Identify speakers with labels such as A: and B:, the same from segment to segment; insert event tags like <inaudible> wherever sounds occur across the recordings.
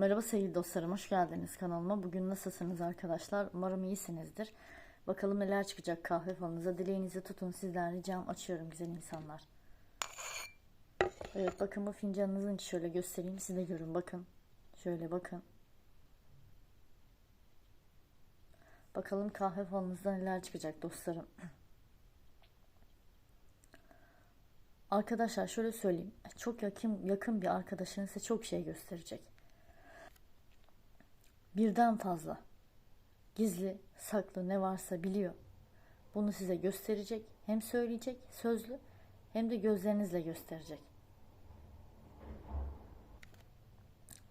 A: Merhaba sevgili dostlarım, hoş geldiniz kanalıma. Bugün nasılsınız arkadaşlar? Umarım iyisinizdir. Bakalım neler çıkacak kahve falınıza. Dileğinizi tutun sizden ricam açıyorum güzel insanlar. Evet bakın bu fincanınızın şöyle göstereyim siz de görün bakın. Şöyle bakın. Bakalım kahve falınızda neler çıkacak dostlarım. Arkadaşlar şöyle söyleyeyim. Çok yakın yakın bir arkadaşınız size çok şey gösterecek. Birden fazla. Gizli, saklı ne varsa biliyor. Bunu size gösterecek. Hem söyleyecek sözlü hem de gözlerinizle gösterecek.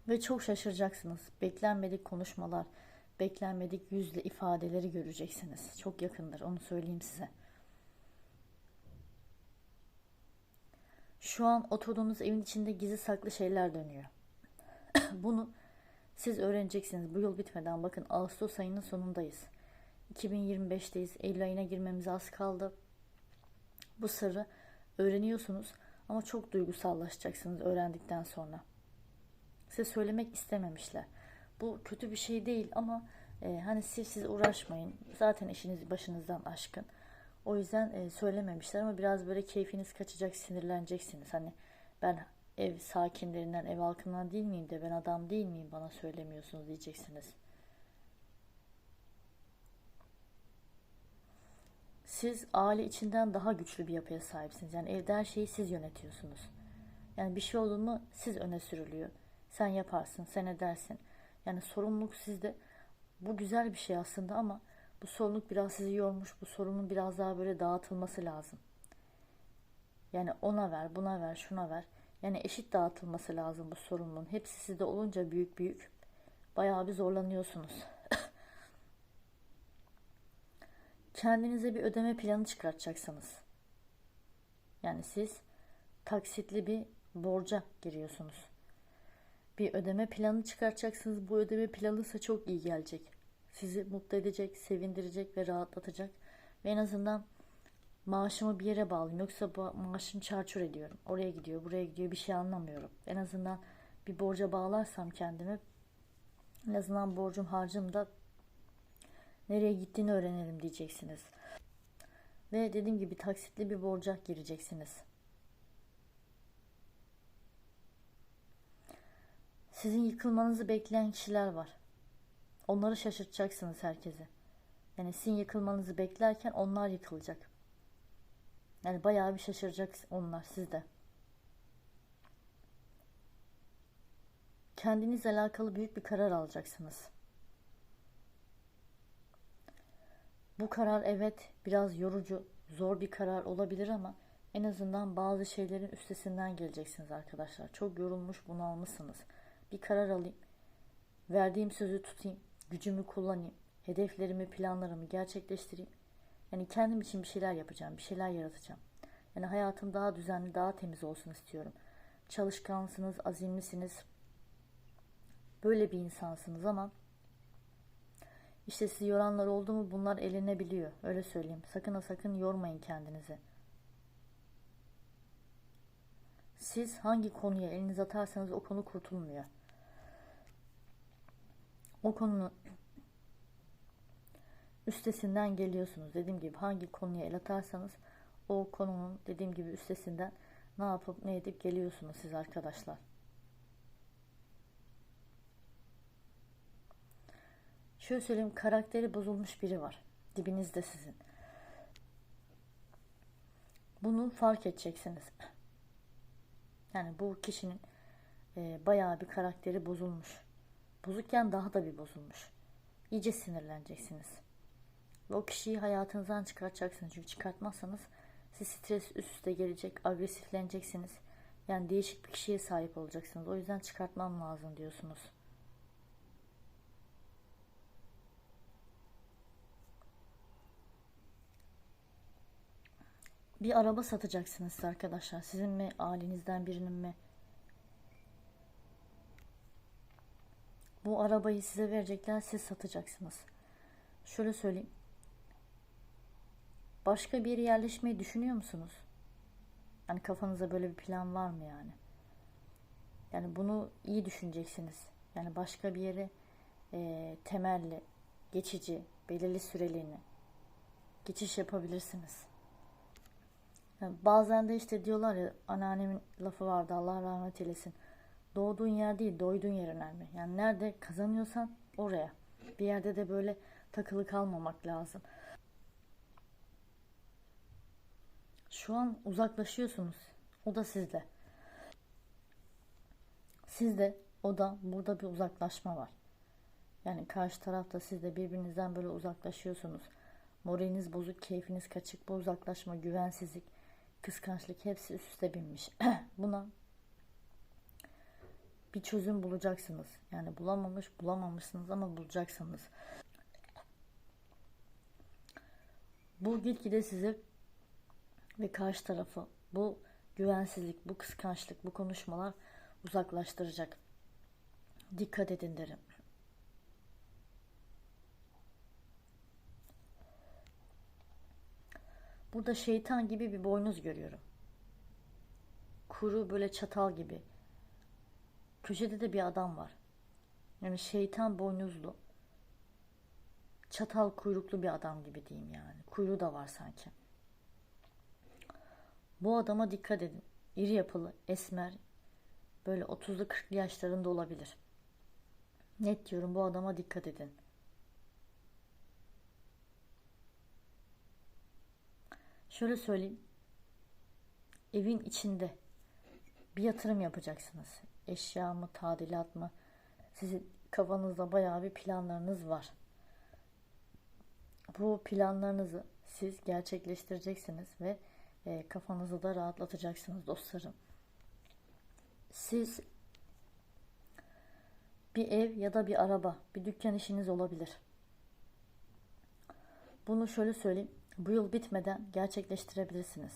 A: Ve çok şaşıracaksınız. Beklenmedik konuşmalar, beklenmedik yüzle ifadeleri göreceksiniz. Çok yakındır onu söyleyeyim size. Şu an oturduğunuz evin içinde gizli saklı şeyler dönüyor. <coughs> Bunu siz öğreneceksiniz. Bu yıl bitmeden bakın Ağustos ayının sonundayız. 2025'teyiz. Eylül ayına girmemize az kaldı. Bu sırrı öğreniyorsunuz ama çok duygusallaşacaksınız öğrendikten sonra. Size söylemek istememişler. Bu kötü bir şey değil ama e, hani siz siz uğraşmayın. Zaten işiniz başınızdan aşkın. O yüzden e, söylememişler ama biraz böyle keyfiniz kaçacak, sinirleneceksiniz. Hani ben ev sakinlerinden, ev halkından değil miyim de ben adam değil miyim bana söylemiyorsunuz diyeceksiniz. Siz aile içinden daha güçlü bir yapıya sahipsiniz. Yani evde her şeyi siz yönetiyorsunuz. Yani bir şey oldu mu siz öne sürülüyor. Sen yaparsın, sen edersin. Yani sorumluluk sizde. Bu güzel bir şey aslında ama bu sorumluluk biraz sizi yormuş. Bu sorunun biraz daha böyle dağıtılması lazım. Yani ona ver, buna ver, şuna ver. Yani eşit dağıtılması lazım bu sorumluluğun. Hepsi sizde olunca büyük büyük bayağı bir zorlanıyorsunuz. <laughs> Kendinize bir ödeme planı çıkartacaksınız. Yani siz taksitli bir borca giriyorsunuz. Bir ödeme planı çıkartacaksınız. Bu ödeme planı ise çok iyi gelecek. Sizi mutlu edecek, sevindirecek ve rahatlatacak. Ve en azından maaşımı bir yere bağlayayım. Yoksa maaşımı çarçur ediyorum. Oraya gidiyor, buraya gidiyor bir şey anlamıyorum. En azından bir borca bağlarsam kendimi en azından borcum harcım da nereye gittiğini öğrenelim diyeceksiniz. Ve dediğim gibi taksitli bir borca gireceksiniz. Sizin yıkılmanızı bekleyen kişiler var. Onları şaşırtacaksınız herkese. Yani sizin yıkılmanızı beklerken onlar yıkılacak. Yani bayağı bir şaşıracak onlar sizde. Kendinizle alakalı büyük bir karar alacaksınız. Bu karar evet biraz yorucu, zor bir karar olabilir ama en azından bazı şeylerin üstesinden geleceksiniz arkadaşlar. Çok yorulmuş, bunalmışsınız. Bir karar alayım. Verdiğim sözü tutayım. Gücümü kullanayım. Hedeflerimi, planlarımı gerçekleştireyim. Yani kendim için bir şeyler yapacağım, bir şeyler yaratacağım. Yani hayatım daha düzenli, daha temiz olsun istiyorum. Çalışkansınız, azimlisiniz. Böyle bir insansınız ama işte sizi yoranlar oldu mu bunlar elinebiliyor. Öyle söyleyeyim. Sakın ha sakın yormayın kendinizi. Siz hangi konuya eliniz atarsanız o konu kurtulmuyor. O konunun üstesinden geliyorsunuz. Dediğim gibi hangi konuya el atarsanız o konunun dediğim gibi üstesinden ne yapıp ne edip geliyorsunuz siz arkadaşlar. Şöyle söyleyeyim karakteri bozulmuş biri var. Dibinizde sizin. Bunu fark edeceksiniz. Yani bu kişinin e, bayağı bir karakteri bozulmuş. Bozukken daha da bir bozulmuş. İyice sinirleneceksiniz. Ve o kişiyi hayatınızdan çıkartacaksınız. Çünkü çıkartmazsanız siz stres üst üste gelecek, agresifleneceksiniz. Yani değişik bir kişiye sahip olacaksınız. O yüzden çıkartmam lazım diyorsunuz. Bir araba satacaksınız arkadaşlar. Sizin mi, ailenizden birinin mi? Bu arabayı size verecekler, siz satacaksınız. Şöyle söyleyeyim. Başka bir yere yerleşmeyi düşünüyor musunuz? Hani kafanızda böyle bir plan var mı yani? Yani bunu iyi düşüneceksiniz. Yani başka bir yere e, temelli, geçici, belirli süreliğine geçiş yapabilirsiniz. Yani bazen de işte diyorlar ya anneannemin lafı vardı Allah rahmet eylesin. Doğduğun yer değil doyduğun yer önemli. Yani nerede kazanıyorsan oraya. Bir yerde de böyle takılı kalmamak lazım. Şu an uzaklaşıyorsunuz. O da sizde. Sizde o da burada bir uzaklaşma var. Yani karşı tarafta siz de birbirinizden böyle uzaklaşıyorsunuz. Moraliniz bozuk, keyfiniz kaçık, bu uzaklaşma, güvensizlik, kıskançlık hepsi üst üste binmiş. <clears throat> Buna bir çözüm bulacaksınız. Yani bulamamış, bulamamışsınız ama bulacaksınız. Bu gitgide sizi ve karşı tarafı bu güvensizlik, bu kıskançlık, bu konuşmalar uzaklaştıracak. Dikkat edin derim. Burada şeytan gibi bir boynuz görüyorum. Kuru böyle çatal gibi. Köşede de bir adam var. Yani şeytan boynuzlu. Çatal kuyruklu bir adam gibi diyeyim yani. Kuyruğu da var sanki. Bu adama dikkat edin. İri yapılı, esmer, böyle 30'lu 40'lı yaşlarında olabilir. Net diyorum bu adama dikkat edin. Şöyle söyleyeyim. Evin içinde bir yatırım yapacaksınız. Eşya mı, tadilat mı? Sizin kafanızda bayağı bir planlarınız var. Bu planlarınızı siz gerçekleştireceksiniz ve e, kafanızı da rahatlatacaksınız dostlarım. Siz bir ev ya da bir araba, bir dükkan işiniz olabilir. Bunu şöyle söyleyeyim. Bu yıl bitmeden gerçekleştirebilirsiniz.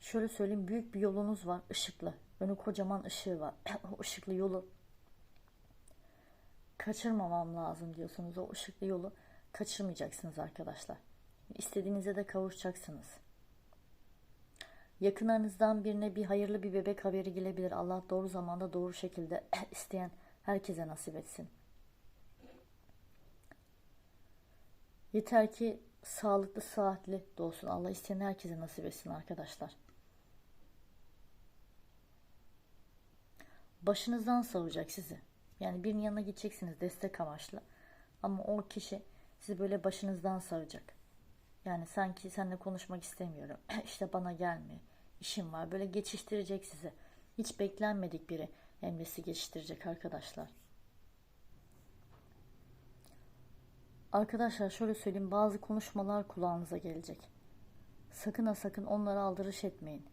A: Şöyle söyleyeyim. Büyük bir yolunuz var. ışıklı. Önü kocaman ışığı var. <clears throat> o ışıklı yolu kaçırmamam lazım diyorsunuz. O ışıklı yolu kaçırmayacaksınız arkadaşlar. İstediğinize de kavuşacaksınız. Yakınlarınızdan birine bir hayırlı bir bebek haberi gelebilir. Allah doğru zamanda doğru şekilde <clears throat> isteyen herkese nasip etsin. Yeter ki sağlıklı, sıhhatli de olsun. Allah isteyen herkese nasip etsin arkadaşlar. Başınızdan savacak sizi. Yani birinin yanına gideceksiniz destek amaçlı. Ama o kişi sizi böyle başınızdan savacak. Yani sanki seninle konuşmak istemiyorum. <clears throat> işte bana gelme. İşim var. Böyle geçiştirecek sizi. Hiç beklenmedik biri emresi geçiştirecek arkadaşlar. Arkadaşlar şöyle söyleyeyim bazı konuşmalar kulağınıza gelecek. Sakın ha sakın onlara aldırış etmeyin.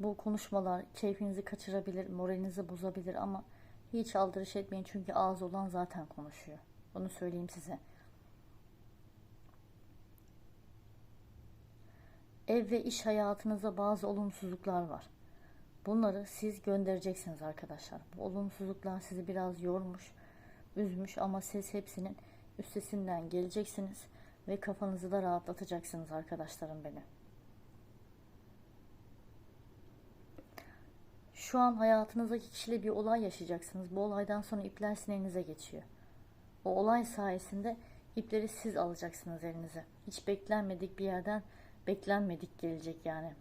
A: Bu konuşmalar keyfinizi kaçırabilir, moralinizi bozabilir ama hiç aldırış etmeyin çünkü ağız olan zaten konuşuyor. Onu söyleyeyim size. Ev ve iş hayatınıza bazı olumsuzluklar var. Bunları siz göndereceksiniz arkadaşlar. Bu olumsuzluklar sizi biraz yormuş, üzmüş ama siz hepsinin üstesinden geleceksiniz ve kafanızı da rahatlatacaksınız arkadaşlarım benim. Şu an hayatınızdaki kişiyle bir olay yaşayacaksınız. Bu olaydan sonra ipler sinirinize geçiyor. O olay sayesinde ipleri siz alacaksınız elinize. Hiç beklenmedik bir yerden beklenmedik gelecek yani.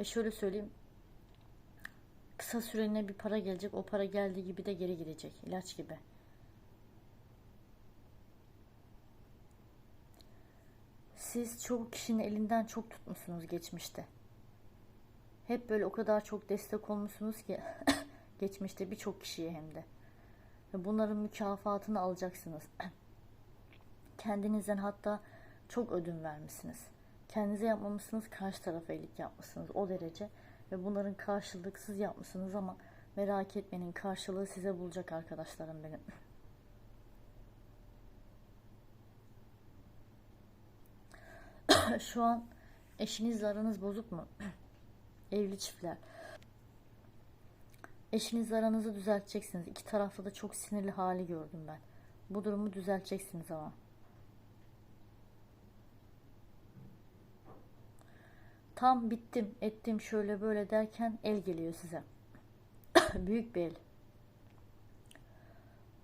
A: Ve şöyle söyleyeyim. Kısa süreliğine bir para gelecek. O para geldiği gibi de geri gidecek. İlaç gibi. Siz çoğu kişinin elinden çok tutmuşsunuz geçmişte. Hep böyle o kadar çok destek olmuşsunuz ki <coughs> geçmişte birçok kişiye hem de. Ve bunların mükafatını alacaksınız. <coughs> Kendinizden hatta çok ödün vermişsiniz. Kendinize yapmamışsınız, karşı tarafa iyilik yapmışsınız o derece. Ve bunların karşılıksız yapmışsınız ama merak etmeyin karşılığı size bulacak arkadaşlarım benim. <coughs> Şu an eşinizle aranız bozuk mu? <coughs> Evli çiftler. Eşinizle aranızı düzelteceksiniz. İki tarafta da çok sinirli hali gördüm ben. Bu durumu düzelteceksiniz ama. Tam bittim, ettim şöyle böyle derken el geliyor size. <coughs> Büyük bir el.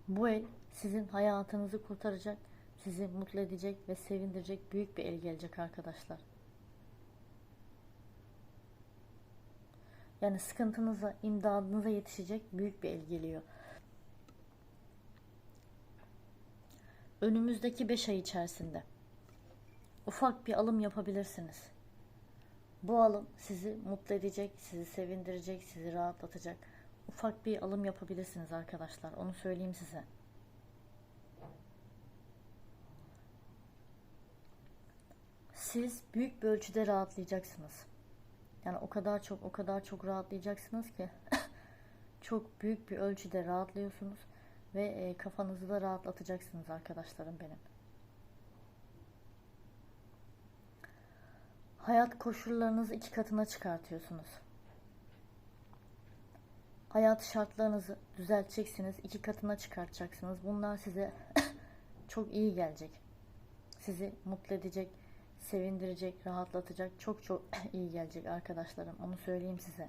A: Bu el sizin hayatınızı kurtaracak, sizi mutlu edecek ve sevindirecek büyük bir el gelecek arkadaşlar. Yani sıkıntınıza, imdadınıza yetişecek büyük bir el geliyor. Önümüzdeki 5 ay içerisinde ufak bir alım yapabilirsiniz. Bu alım sizi mutlu edecek, sizi sevindirecek, sizi rahatlatacak. Ufak bir alım yapabilirsiniz arkadaşlar. Onu söyleyeyim size. Siz büyük bir ölçüde rahatlayacaksınız. Yani o kadar çok o kadar çok rahatlayacaksınız ki <laughs> çok büyük bir ölçüde rahatlıyorsunuz ve e, kafanızı da rahatlatacaksınız arkadaşlarım benim. Hayat koşullarınızı iki katına çıkartıyorsunuz. Hayat şartlarınızı düzelteceksiniz, iki katına çıkartacaksınız. Bunlar size <coughs> çok iyi gelecek. Sizi mutlu edecek, sevindirecek, rahatlatacak. Çok çok <coughs> iyi gelecek arkadaşlarım. Onu söyleyeyim size.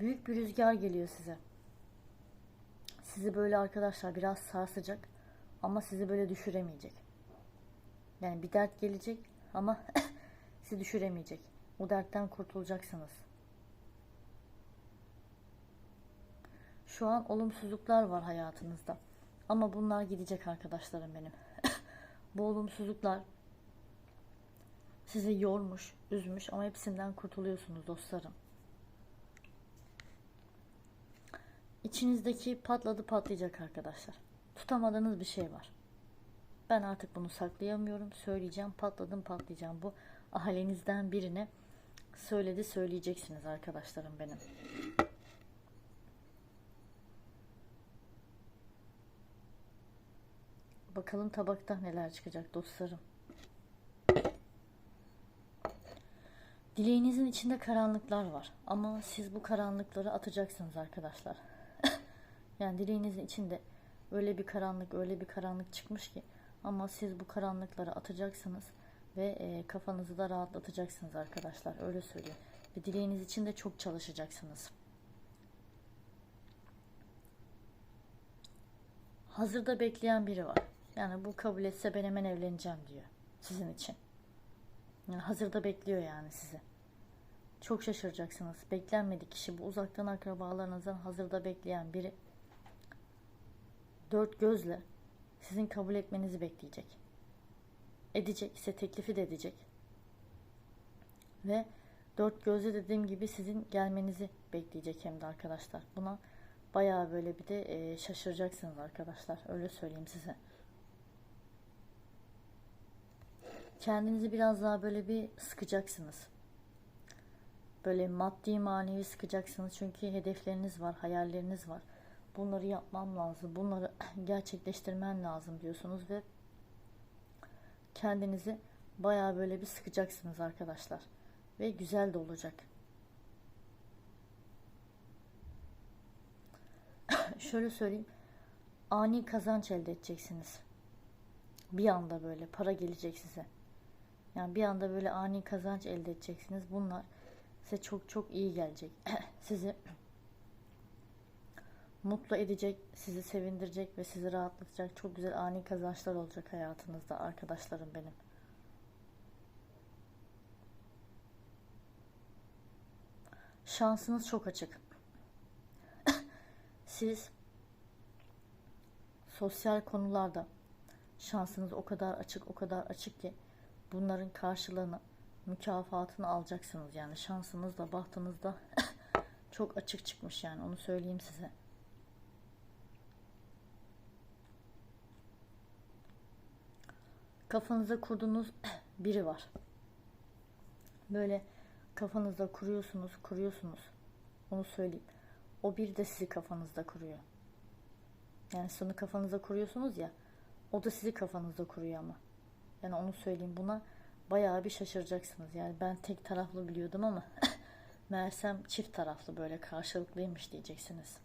A: Büyük bir rüzgar geliyor size. Sizi böyle arkadaşlar biraz sarsacak ama sizi böyle düşüremeyecek. Yani bir dert gelecek ama <laughs> sizi düşüremeyecek. O dertten kurtulacaksınız. Şu an olumsuzluklar var hayatınızda. Ama bunlar gidecek arkadaşlarım benim. <laughs> Bu olumsuzluklar sizi yormuş, üzmüş ama hepsinden kurtuluyorsunuz dostlarım. İçinizdeki patladı patlayacak arkadaşlar. Tutamadığınız bir şey var. Ben artık bunu saklayamıyorum. Söyleyeceğim, patladım patlayacağım. Bu ailenizden birine söyledi söyleyeceksiniz arkadaşlarım benim. Bakalım tabakta neler çıkacak dostlarım. Dileğinizin içinde karanlıklar var. Ama siz bu karanlıkları atacaksınız arkadaşlar. <laughs> yani dileğinizin içinde öyle bir karanlık, öyle bir karanlık çıkmış ki ama siz bu karanlıkları atacaksınız ve e, kafanızı da rahatlatacaksınız arkadaşlar. Öyle söylüyor. Ve dileğiniz için de çok çalışacaksınız. Hazırda bekleyen biri var. Yani bu kabul etse ben hemen evleneceğim diyor. Sizin için. Yani hazırda bekliyor yani sizi. Çok şaşıracaksınız. Beklenmedik kişi bu uzaktan akrabalarınızdan hazırda bekleyen biri dört gözle sizin kabul etmenizi bekleyecek. Edecek, size teklifi de edecek. Ve dört gözle dediğim gibi sizin gelmenizi bekleyecek hem de arkadaşlar. Buna bayağı böyle bir de e, şaşıracaksınız arkadaşlar. Öyle söyleyeyim size. Kendinizi biraz daha böyle bir sıkacaksınız. Böyle maddi manevi sıkacaksınız. Çünkü hedefleriniz var, hayalleriniz var. Bunları yapmam lazım, bunları <clears throat> gerçekleştirmen lazım diyorsunuz ve kendinizi bayağı böyle bir sıkacaksınız arkadaşlar. Ve güzel de olacak. <clears throat> Şöyle söyleyeyim. Ani kazanç elde edeceksiniz. Bir anda böyle para gelecek size. Yani bir anda böyle ani kazanç elde edeceksiniz. Bunlar size çok çok iyi gelecek. <clears throat> sizi mutlu edecek, sizi sevindirecek ve sizi rahatlatacak çok güzel ani kazançlar olacak hayatınızda arkadaşlarım benim. Şansınız çok açık. <laughs> Siz sosyal konularda şansınız o kadar açık, o kadar açık ki bunların karşılığını, mükafatını alacaksınız. Yani şansınız da bahtınız da <laughs> çok açık çıkmış yani onu söyleyeyim size. Kafanıza kurduğunuz <clears throat> biri var. Böyle kafanızda kuruyorsunuz, kuruyorsunuz. Onu söyleyeyim. O bir de sizi kafanızda kuruyor. Yani sonu kafanızda kuruyorsunuz ya. O da sizi kafanızda kuruyor ama. Yani onu söyleyeyim buna bayağı bir şaşıracaksınız. Yani ben tek taraflı biliyordum ama <laughs> meğersem çift taraflı böyle karşılıklıymış diyeceksiniz.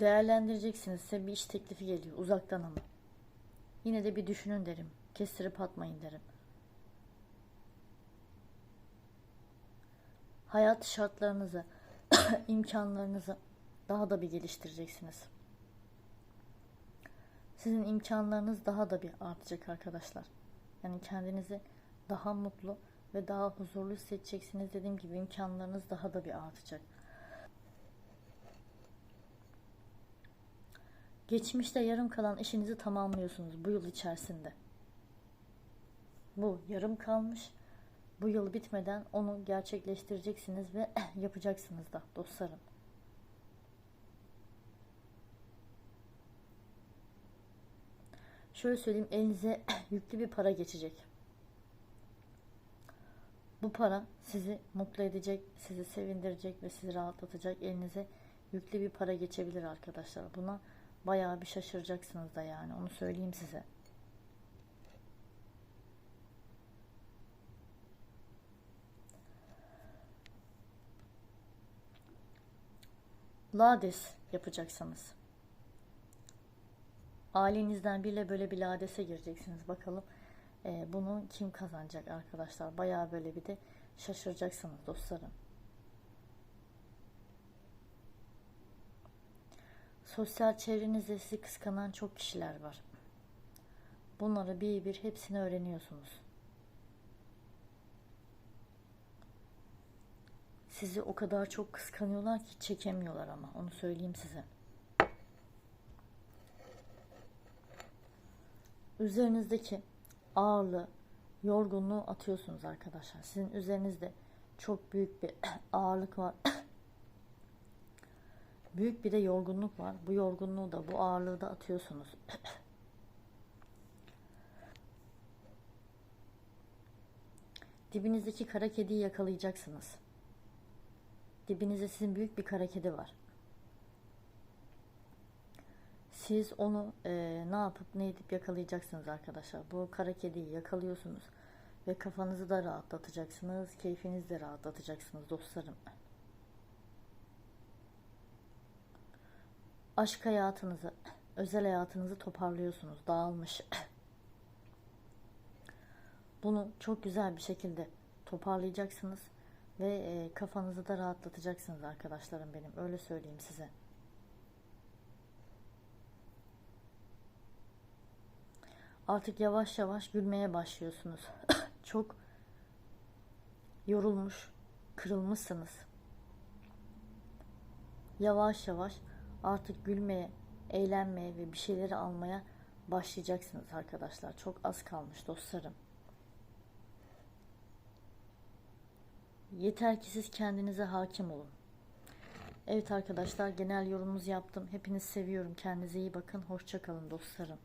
A: Değerlendireceksiniz. Size bir iş teklifi geliyor uzaktan ama. Yine de bir düşünün derim. kestirip atmayın derim. Hayat şartlarınızı, <clears throat> imkanlarınızı daha da bir geliştireceksiniz. Sizin imkanlarınız daha da bir artacak arkadaşlar. Yani kendinizi daha mutlu ve daha huzurlu hissedeceksiniz. Dediğim gibi imkanlarınız daha da bir artacak. Geçmişte yarım kalan işinizi tamamlıyorsunuz bu yıl içerisinde. Bu yarım kalmış. Bu yıl bitmeden onu gerçekleştireceksiniz ve <clears throat> yapacaksınız da dostlarım. Şöyle söyleyeyim elinize <clears throat> yüklü bir para geçecek. Bu para sizi mutlu edecek, sizi sevindirecek ve sizi rahatlatacak. Elinize yüklü bir para geçebilir arkadaşlar. Buna bayağı bir şaşıracaksınız da yani onu söyleyeyim size. Lades yapacaksınız. Ailenizden biriyle böyle bir ladese gireceksiniz. Bakalım e, bunu kim kazanacak arkadaşlar. Bayağı böyle bir de şaşıracaksınız dostlarım. Sosyal çevrenizde sizi kıskanan çok kişiler var. Bunları bir bir hepsini öğreniyorsunuz. Sizi o kadar çok kıskanıyorlar ki çekemiyorlar ama onu söyleyeyim size. Üzerinizdeki ağırlığı, yorgunluğu atıyorsunuz arkadaşlar. Sizin üzerinizde çok büyük bir <clears throat> ağırlık var. <clears throat> büyük bir de yorgunluk var. Bu yorgunluğu da bu ağırlığı da atıyorsunuz. <clears throat> Dibinizdeki kara kediyi yakalayacaksınız. Dibinizde sizin büyük bir kara kedi var. Siz onu e, ne yapıp ne edip yakalayacaksınız arkadaşlar. Bu kara kediyi yakalıyorsunuz ve kafanızı da rahatlatacaksınız, keyfinizi de rahatlatacaksınız dostlarım. Aşk hayatınızı, özel hayatınızı toparlıyorsunuz, dağılmış. Bunu çok güzel bir şekilde toparlayacaksınız ve e, kafanızı da rahatlatacaksınız arkadaşlarım benim. Öyle söyleyeyim size. Artık yavaş yavaş gülmeye başlıyorsunuz. <coughs> Çok yorulmuş, kırılmışsınız. Yavaş yavaş artık gülmeye, eğlenmeye ve bir şeyleri almaya başlayacaksınız arkadaşlar. Çok az kalmış dostlarım. Yeter ki siz kendinize hakim olun. Evet arkadaşlar genel yorumumuzu yaptım. Hepinizi seviyorum. Kendinize iyi bakın. Hoşçakalın dostlarım.